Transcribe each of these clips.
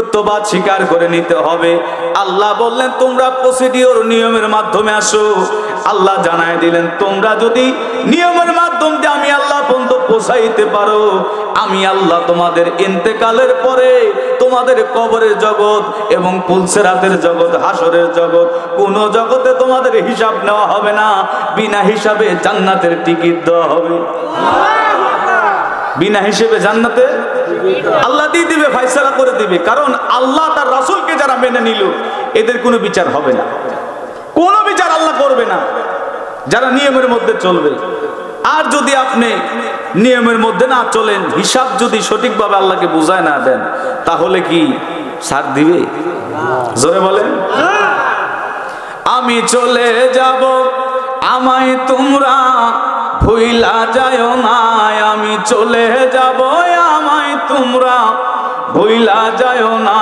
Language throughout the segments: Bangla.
সত্যবাদ স্বীকার করে নিতে হবে। আল্লাহ বললেন তোমরা প্রসিডিওর নিয়মের মাধ্যমে আসো। আল্লাহ জানায় দিলেন তোমরা যদি নিয়মের মাধ্যম দিয়ে আমি আল্লাহ পর্যন্ত পৌঁছাইতে পারো আমি আল্লাহ তোমাদের ইন্তেকালের পরে তোমাদের কবরের জগৎ এবং পুলসেরাতের জগৎ হাসরের জগৎ কোন জগতে তোমাদের হিসাব নেওয়া হবে না। বিনা হিসাবে জান্নাতের টিকিট দেওয়া হবে। বিনা হিসেবে জান্নাতে আল্লাহ দিয়ে দিবে ফাইসালা করে দিবে। কারণ আল্লাহ তার রাসূলকে যারা মেনে নিল, এদের কোনো বিচার হবে না। কোনো বিচার আল্লাহ করবে না। যারা নিয়মের মধ্যে চলবে। আর যদি আপনি নিয়মের মধ্যে না চলেন, হিসাব যদি সঠিকভাবে আল্লাহকে বুঝায় না দেন, তাহলে কি সার দিবে? জোরে বলেন। আমি চলে যাব, আমায় তোমরা ভুইলা যায় না। আমি চলে যাব তোমরা ভুইলা যায় না,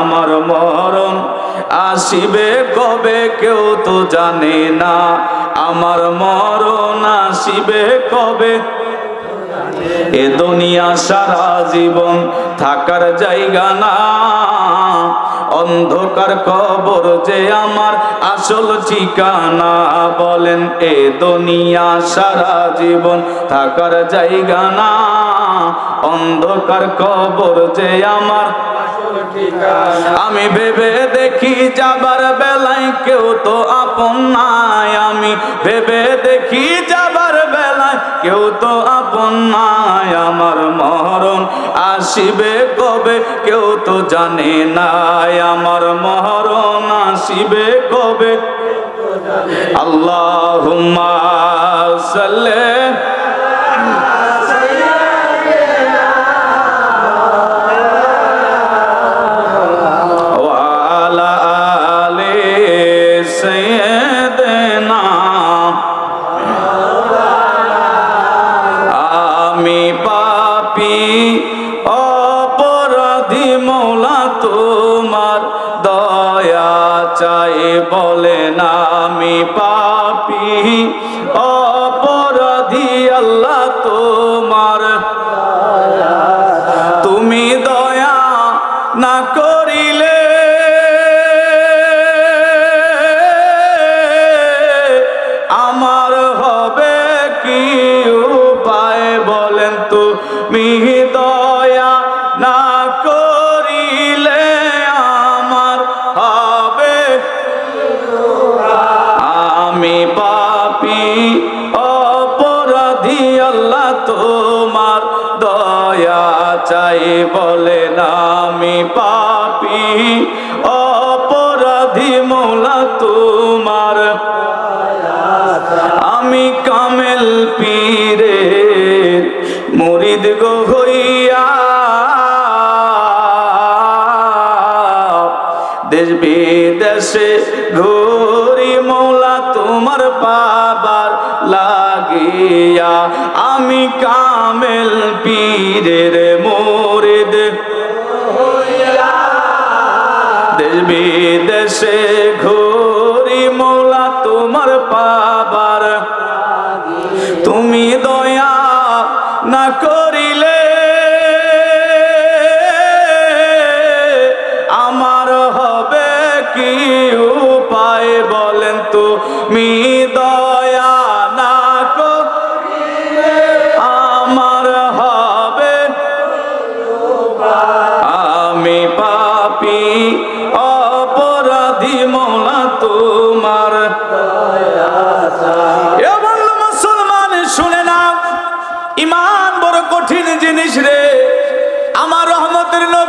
আমার মরণ আসিবে কবে কেউ তো জানে না। আমার মরণ আসিবে কবে? এ দুনিয়া সারা জীবন থাকার জায়গা না। অন্ধকার কবর যে আমার আসল ঠিকানা, বলেন, এ দুনিয়া সারা জীবন থাকার জায়গা না। অন্ধকার কবর যে আমার। আমি ভেবে দেখি যাবার বেলায় কেউ তো আপন নাই। আমি ভেবে দেখি যাবার বেলায় কেউ তো আপন নাই। আমার মহরণ আসিবে কবে কেউ তো জানে নাই। আমার মহরণ আসিবে কবে আল্লাহুম্মা সাল্লি পাপি। অপরাধী দয়া চাই বলে আমি পাপি। অপরাধী পীরের মুরিদ। দেশ বিদেশে ঘুরি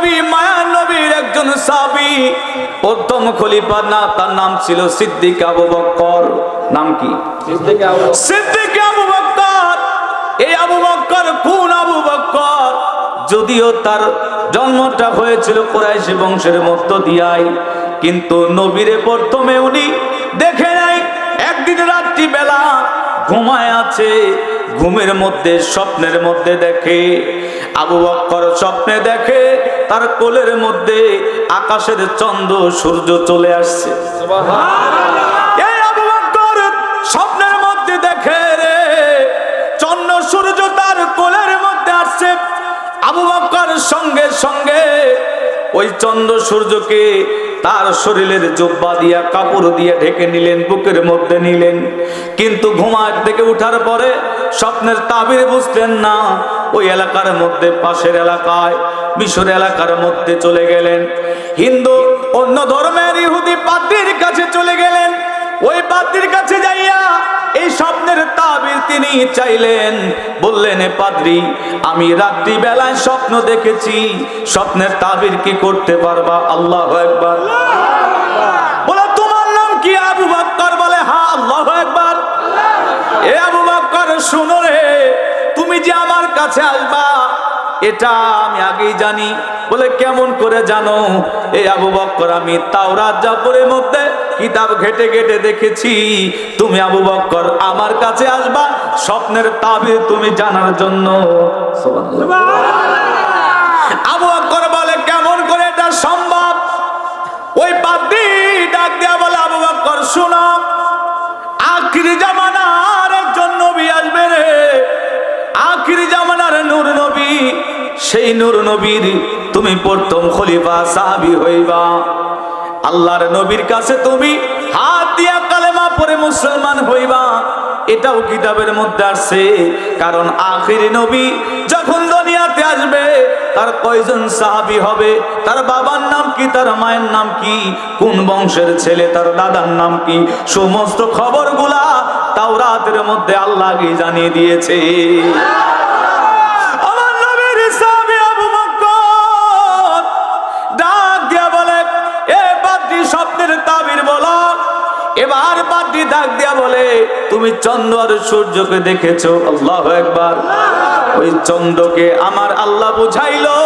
নবী মায়ার নবীর একজন সাবি প্রথম খলিফা না তার নাম ছিল সিদ্দিক আবু বক্কর। নাম কি? সিদ্দিক আবু বক্কর। এই আবু বক্কর কোন আবু বক্কর? যদিও তার জন্মটা হয়েছিল কোরাইশি বংশের মধ্য দিয়াই কিন্তু নবীরে প্রথমে উনি দেখে নাই। একদিন রাত্রি বেলা ঘুমায় আছে ঘুমের মধ্যে স্বপ্নের মধ্যে দেখে। আবু বক্কর স্বপ্নে দেখে তার কোলের মধ্যে আকাশের চন্দ্র সূর্য চলে আসছে। স্বপ্নের মধ্যে দেখে রে চন্দ্র সূর্য তার কোলের মধ্যে আসছে। আবু বক্কর সঙ্গে সঙ্গে ওই চন্দ্র সূর্যকে তার শরীরের জব্বা দিয়া কাপড় দিয়ে ঢেকে নিলেন বুকের মধ্যে নিলেন। কিন্তু ঘুমার থেকে উঠার পরে স্বপ্নের তাবির বুঝলেন না ওই এলাকার মধ্যে, পাশের এলাকায়, মিশর এলাকার মধ্যে চলে গেলেন। হিন্দু অন্য ধর্মের ইহুদি পাদ্রির কাছে চলে গেলেন। ওই পাদ্রির কাছে যাইয়া এই স্বপ্নের তাবির তিনি চাইলেন। বললেন পাদ্রি, আমি রাত্রি বেলায় স্বপ্ন দেখেছি। স্বপ্নের তাবির কি করতে পারবা? আল্লাহ একবার বলে, তোমার নাম কি আবু বাক্কর? বলে হ্যাঁ আল্লাহ একবার এ আবু বাক্কর, শুনো কাছে আসবা এটা আমি আগেই জানি। বলে, কেমন করে জানো? এই আবু বক্কর, আমি তাওরাত জাবরের মধ্যে কিতাব ঘেটে ঘেটে দেখেছি। তুমি আবু বক্কর, আমার কাছে আসবা, স্বপ্নের তাবির তুমি জানার জন্য। আবু বক্কর বলে, কেমন করে এটা সম্ভব? ওই পাদ্রি ডাক দেয়া বলে, আবু বক্কর, শোনো, আখিরি জামানার সেই নূর নবীর তুমি প্রথম খলিফা সাহাবি হইবা। আল্লাহর নবীর কাছে তুমি হাত দিয়া কালেমা পরে মুসলমান হইবা। এটাও কিতাবের মধ্যে আসছে, কারণ আখিরি নবী যখন দুনিয়াতে আসবে, তার কয়জন সাহাবী হবে? তার বাবার নাম কি? তার মায়ের নাম কি? কোন বংশের ছেলে? তার দাদার নাম কি? সমস্ত খবরগুলা তাওরাতের মধ্যে আল্লাহ জানিয়ে দিয়েছে? তুমি চন্দ্র আর সূর্যকে দেখেছ? আল্লাহ একবার ওই চন্দ্রকে আমার আল্লাহ বুঝাইলো।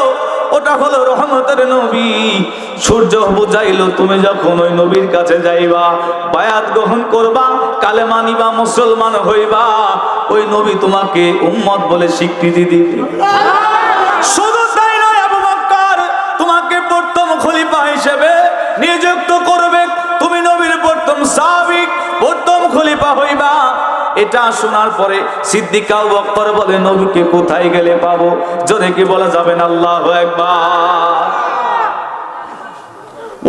ওটা হলো রহমতের নবী। সূর্য বুঝাইলো, তুমি যখন ওই নবীর কাছে যাইবা, বায়াত গ্রহণ করবা কালে মানিবা মুসলমান হইবা, ওই নবী তোমাকে উম্মত বলে স্বীকৃতি দিবে। এটা শোনার পরে সিদ্দিকাও বক্কর বলে, নবীকে কোথায় গেলে পাবো? যদি কি বলা যাবে না? আল্লাহ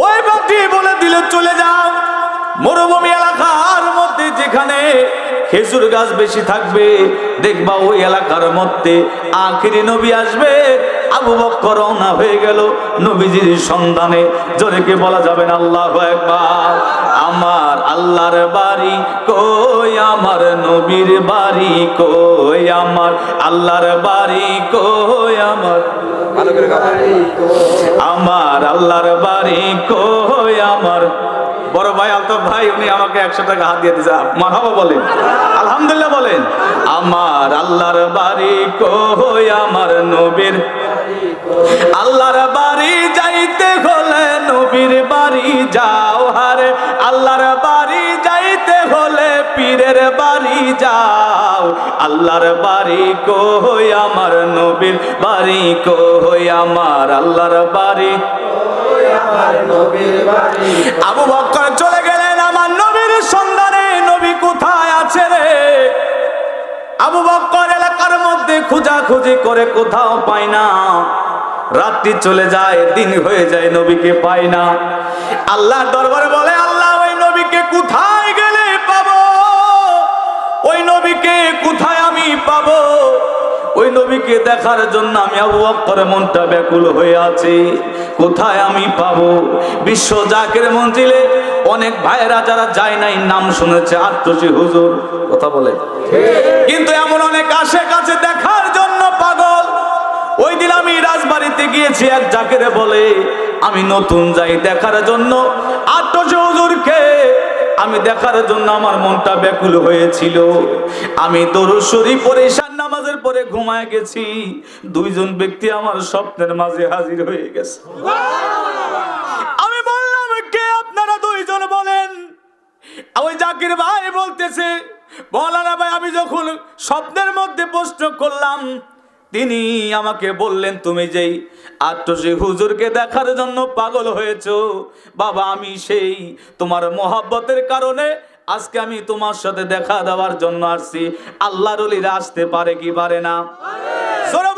ওই বাতি বলে দিলে চলে যাও। মরুভূমি এলাকার মধ্যে যেখানে খেজুর গাছ বেশি থাকবে। দেখবা ওই এলাকার মধ্যে আখিরি নবী আসবে। আবু বক্কর রওনা হয়ে গেল নবীজির সন্ধানে। জোরে কি বলা যাবে না? আল্লাহ একবার আমার আল্লাহর বাড়ি কই? আমার নবীর বাড়ি কই? আমার আল্লাহর বাড়ি কই? আমার আমার আল্লাহর বাড়ি কই? আমার বড় ভাই আলতাফ ভাই, উনি আমাকে একশো টাকা হাত দিয়ে দিয়েছে। মারহাবা বলেন। আলহামদুলিল্লাহ বলেন। আমার আল্লাহর বাড়ি কই? আমার নবীর আল্লাহর বাড়ি যাইতে হলে নবীর বাড়ি যাও হারে। আল্লাহর বাড়ি যাইতে হলে পীরের বাড়ি যাও। আল্লাহর বাড়ি কই? আমার নবীর বাড়ি কই? আমার আল্লাহর বাড়ি আবু বক্কর চলে গেলেন, আমার নবীর সন্ধানে নবী কোথায় আছে রে? আবু বক্কর এলাকার মধ্যে খোঁজাখুঁজি করে কোথাও পায় না। রাত্রি চলে যায়, দিন হয়ে যায়, নবীকে পায় না। আল্লাহ দরবারে বলে, আল্লাহ, ওই নবীকে কোথায় গেলে পাবো? ওই নবীকে কোথায় আমি পাবো? ওই নবীকে দেখার জন্য আমি আবু বক্করের মনটা ব্যাকুল হয়ে আছি। কোথায় আমি পাবো? বিশ্ব জাকের মঞ্জিলে অনেক ভাইয়েরা যারা যায় নাই, নাম শুনেছে, আত্মসী হুজুর, কথা বলে। কিন্তু এমন অনেক আশে কাছে দেখার জন্য পাগল। ওই দিন আমি রাজবাড়িতে গিয়েছি, এক জাকেরে বলে, আমি নতুন যাই দেখার জন্য। আত্মসী আমি দেখার জন্য আমার মনটা ব্যাকুল হয়েছিল। আমি দরুসরি পরে ঈশান নামাজের পরে ঘুমায় গেছি। দুইজন ব্যক্তি আমার স্বপ্নের মাঝে হাজির হয়ে গেছে। আমি বললাম, কে আপনারা দুইজন বলেন? ওই জাকির ভাই বলতেছে বলানা ভাই, আমি যখন স্বপ্নের মধ্যে প্রশ্ন করলাম তিনি আমাকে বললেন, তুমি যেই আত্মসী হুজুরকে দেখার জন্য পাগল হয়েছ, বাবা, আমি সেই তোমার মহাব্বতের কারণে আজকে আমি তোমার সাথে দেখা দেওয়ার জন্য আসছি। আল্লাহর আসতে পারে কি পারে না?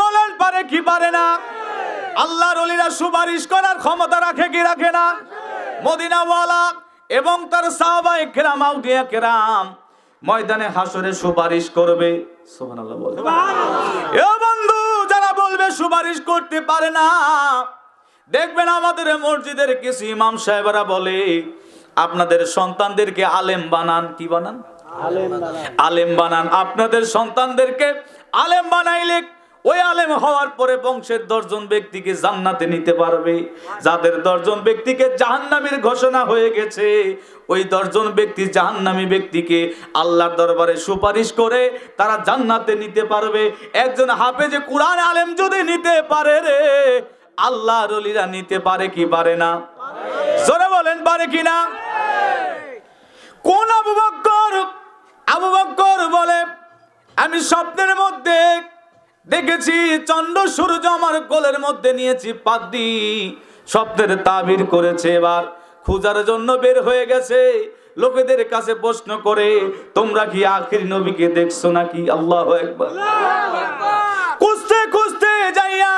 বলেন, পারে কি পারে না? আল্লাহর সুপারিশ করার ক্ষমতা রাখে কি রাখে না? মদিনাওয়ালা এবং তার সাহাবায়ে কেরাম, আউলিয়া কেরাম ময়দানে হাসরে সুপারিশ করবে। সুবহানাল্লাহ বলে। এ বন্ধু যারা বলবে সুপারিশ করতে পারে না দেখবেন আমাদের মসজিদের কিছু ইমাম সাহেবরা বলে আপনাদের সন্তানদেরকে আলেম বানান। কি বানান। আলেম বানান। আপনাদের সন্তানদেরকে আলেম বানাইলে ওই আলেম হওয়ার পরে বংশের দশজন ব্যক্তিকে জান্নাতে নিতে পারবে। যাদের দশজন ব্যক্তিকে জাহান্নামীর ঘোষণা হয়ে গেছে, ওই দশজন ব্যক্তি জাহান্নামী ব্যক্তিকে আল্লাহর দরবারে সুপারিশ করে তারা জান্নাতে নিতে পারবে। একজন হাফেজে কোরআন আলেম যদি নিতে পারে রে আল্লাহ রলিরা নিতে পারে কি পারে না? জোরে বলেন, পারে কি না? কোন আবু বক্কর আবু বক্কর বলে, আমি স্বপ্নের মধ্যে দেখেছি চন্দ্র সূর্য আমার কোলের মধ্যে নিয়েছি পাদ্দি স্বপ্নের তাবির করেছে এবার। খোঁজার জন্য বের হয়ে গেছে। লোকেদের কাছে প্রশ্ন করে, তোমরা কি আখির নবীকে দেখছ নাকি? আল্লাহ একবার খুঁজতে খুঁজতে যাইয়া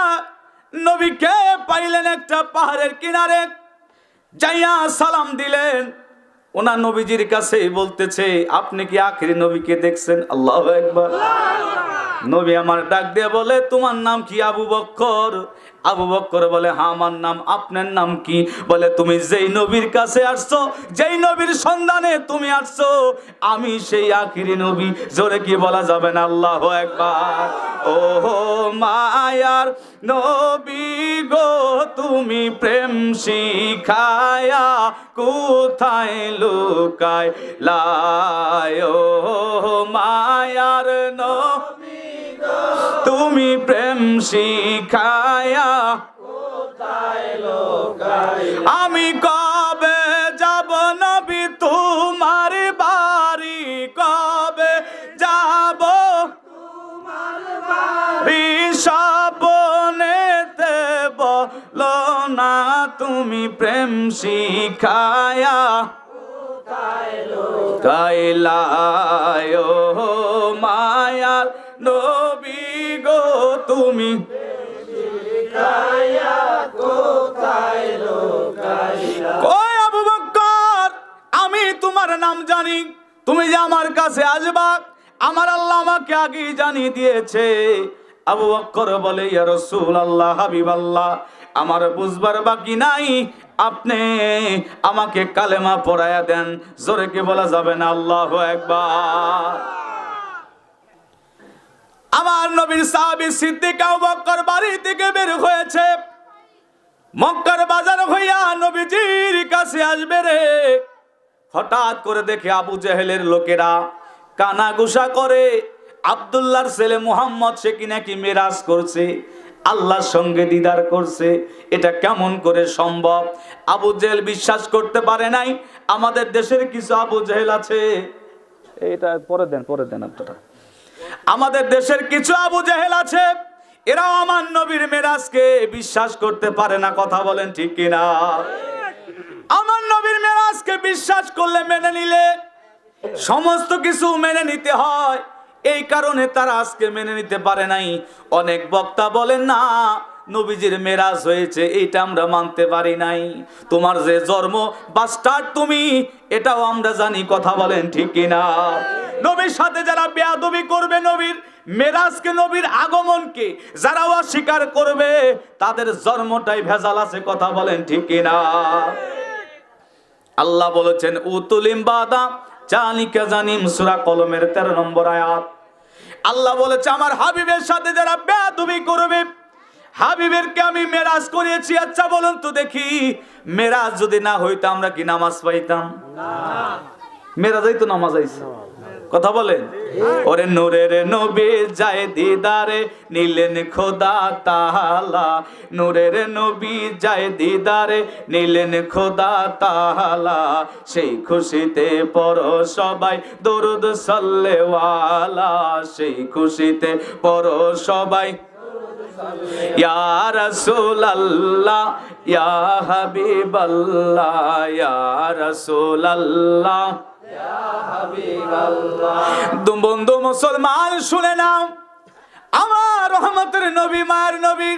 নবীকে পাইলেন একটা পাহাড়ের কিনারে। যাইয়া সালাম দিলেন। ওনার নবীজির কাছে বলতেছে আপনি কি আখিরি নবীকে দেখছেন? আল্লাহ একবার নবী আমার ডাক দিয়ে বলে তোমার নাম কি আবু বক্কর? আবু বক্কর বলে হ্যাঁ আমার নাম, আপনার নাম কি? বলে, তুমি যেই নবীর কাছে আসছো, যেই নবীর সন্ধানে তুমি আসছো, আমি সেই আখিরি নবী। জোরে কি বলা যাবে না? আল্লাহ একবার ও মায়ার নবী গো, তুমি প্রেম শিখায়া কোথায় লুকায় লায় ও মায়ার নবী তুমি প্রেম শিখায়া। আমি কবে যাব নবী, তোমার বাড়ি কবে যাব? ঋষপনেতে বলো না, তুমি প্রেম শিখায়া। কাইলায়, ও মায়ার নাম জানি। তুমি যে আমার কাছে আসবা, আমার আল্লাহ আমাকে আগে জানিয়ে দিয়েছে। আবু বক্কর বলে, ইয়া রাসূল আল্লাহ হাবিব আল্লাহ আমার বুঝবার বাকি নাই। আপনি আমাকে কালেমা পড়ায়া দেন। জোরে কি বলা যাবে না? আল্লাহ একবার আমার নবীর সাহাবী সিদ্দিক আবু বক্কর বাড়ি থেকে বের হয়েছে। মক্কার বাজার হইয়া নবীজির কাছে আসবে রে। হঠাৎ করে দেখে আবু জেহেলের লোকেরা কানা গুসা করে আব্দুল্লাহর ছেলে মুহাম্মদ সে কি নাকি মেরাজ করছে, আল্লাহর সঙ্গে দিদার করছে, এটা কেমন করে সম্ভব? আবু জেহেল বিশ্বাস করতে পারে নাই, আমাদের দেশের কিছু আবু জেহেল আছে। এটা পরে দেন পরে দেন আপনারা। আমাদের দেশের কিছু আবু জেহেল আছে, এরাও আমার নবীর মেরাজকে বিশ্বাস করতে পারে না, কথা বলেন ঠিক কিনা? বিশ্বাস করলে মেনে নিলে। সমস্ত কিছু মেনে নিতে হয়। এই কারণে তারা আজকে মেনে নিতে পারে নাই। অনেক বক্তা বলেন, না, নবীজির মেরাজ হয়েছে, এইটা আমরা মানতে পারি নাই। তোমার যে জন্ম বাস্টার তুমি, এটাও আমরা জানি, কথা বলেন ঠিক কিনা? নবীর সাথে যারা বেয়াদবি করবে, নবীর মেরাজকে, নবীর আগমনকে, যারা অস্বীকার করবে, তাদের জন্মটাই ভেজাল আছে, কথা বলেন ঠিক কিনা? আল্লাহ বলেছেন উতুলিম বাদা চালিকা জানিম সুরা কলমের 13 নম্বর আয়াত। আল্লাহ বলেছে আমার হাবিবের সাথে যারা বেয়াদবি করবে হাবিবেরকে আমি মেরাজ করিয়েছি। আচ্ছা বলুন তো দেখি মেরাজ যদি না হইতো আমরা কি নামাজ পাইতাম? মেরাজই তো নামাজ আইছে। কথা বলেন। ওরে নূরের নবী যায় দিদারে নিলেন খোদা তাহালা। নূরের নবী যায় দিদারে নিলেন খোদা তাহালা। সেই খুশিতে পর সবাই দরুদ সাল্লেওয়ালা। সেই খুশিতে পর সবাই। রাসূলুল্লাহ ইয়া হাবিবাল্লাহ ইয়া রাসূলুল্লাহ। দু বন্ধু মুসলমান, শুনে নাও। আমার রহমতের নবী, মায়ের নবী,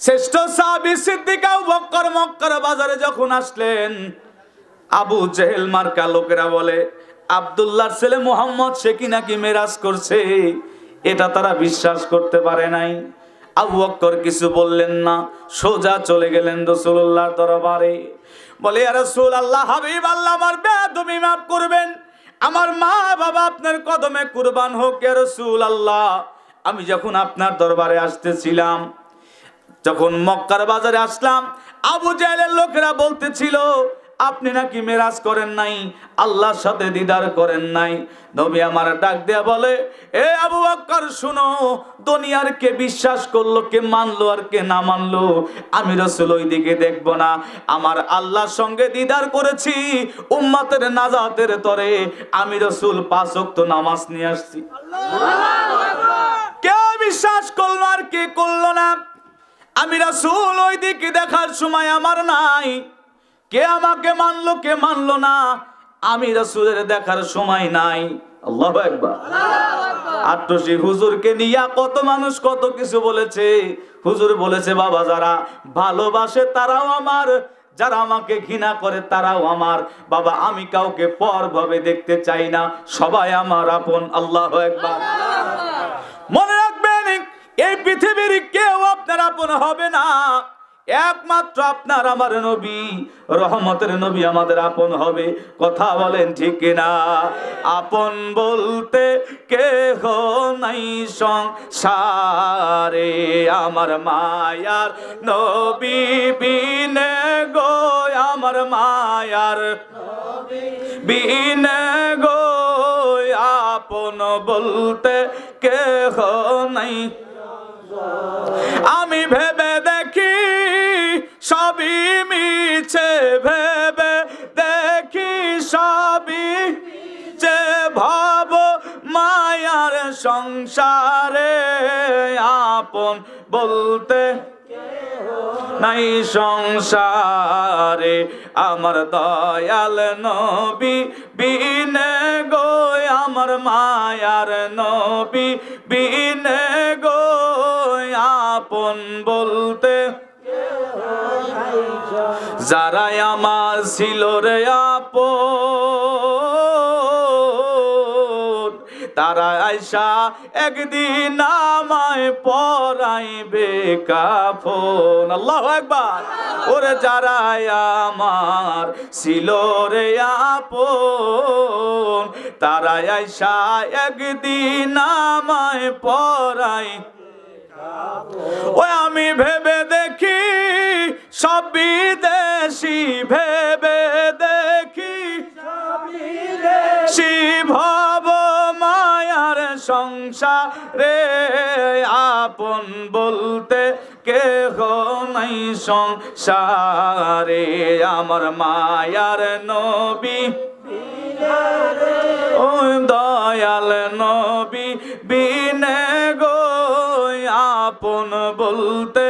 শ্রেষ্ঠ সাহাবী সিদ্দিকা বক্কর মক্কার বাজারে যখন আসলেন, আবু জেহেল মার্কা লোকেরা বলে, আব্দুল্লাহর ছেলে মোহাম্মদ, সে কি নাকি মেরাজ করছে? এটা তারা বিশ্বাস করতে পারে নাই। আবু বক্কর কিছু বললেন না। সোজা চলে গেলেন রসুল্লাহর দরবারে। বলে রসুল আল্লাহ হাবিব আল্লাহ, আমার বেদমি মাফ করবেন। আমার মা বাবা আপনার কদমে কুরবান হোক রসুল আল্লাহ আমি যখন আপনার দরবারে আসতেছিলাম, যখন মক্কার বাজারে আসলাম, আবু জাহেলের লোকেরা বলতেছিল আপনি নাকি মেরাজ করেন নাই? আল্লাহর সাথে দিদার করেন নাই। নবী আমার ডাক দেয়া বলে, এ আবু বক্কর, শুনো, দুনিয়ার কে বিশ্বাস করল, কে মানলো আর কে না মানলো? আমি রসুল ওই দিকে দেখব না। আমার আল্লাহর সঙ্গে দিদার করেছি, উম্মাতের নাজাতের তরে। আমি রসুল পাঁচ নামাজ নিয়ে আসছি। কে বিশ্বাস করল আর কে করল না? আমি রসুল ওই দিকে দেখার সময় আমার নাই। কে আমাকে মানলো, কে মানলো না, আমি রাসূলের দেখার সময় নাই। আল্লাহু হুজুরকে নিয়া কত মানুষ কত কিছু বলেছে। হুজুর বলেছে, বাবা, যারা ভালোবাসে তারাও আমার, যারা আমাকে ঘৃণা করে তারাও আমার। বাবা, আমি কাউকে পর ভাবে দেখতে চাই না, সবাই আমার আপন। আল্লাহ মনে রাখবেন, এই পৃথিবীর কেউ আপনার আপন হবে না। একমাত্র আপনার আমার নবী। রহমতের নবী আমাদের আপন হবে। কথা বলেন ঠিক না আপন বলতে কেহ নাই সংসারে। আমার মায়ার নবী বিনে গো, আমার মায়ার বিনে গো। আপন বলতে কেহ নাই। আমি ভেবে সবই মিছে ভেবে দেখি সবই যে ভাব মায়ার সংসারে আপন বলতে নাই সংসারে। আমার দয়াল নবী বিনে গো, আমার মায়ার নবী বিনে গো, আপন বলতে যারাই আমার ছিল রে আপন, তারা আইসা একদিন আমায় পরাইবে কাফন। আল্লাহ একবার ওরে যারা আমার ছিল রে আপন তারা আইসা একদিন আমায় পরাই ওই আমি ভেবে দেখি, সব বিদেশি ভেবে দেখি। শিভব মায়ার সংসারে আপন বলতে কেহ নাই সংসারে। আমার মায়ার নবী ও দয়াল নবী বিনে বলতে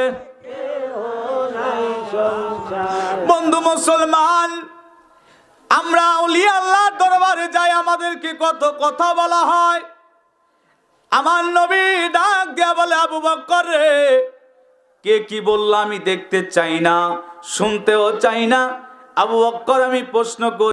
বন্ধু মুসলমান, আমরা উলি আল্লাহ দরবারে যাই, আমাদেরকে কত কথা বলা হয়। আমার নবী ডাক দিয়া বলে, আবু বক্কর রে, কে কি বলল আমি দেখতে চাই না, শুনতেও চাই না। আবু বক্কর, আমি প্রশ্ন করি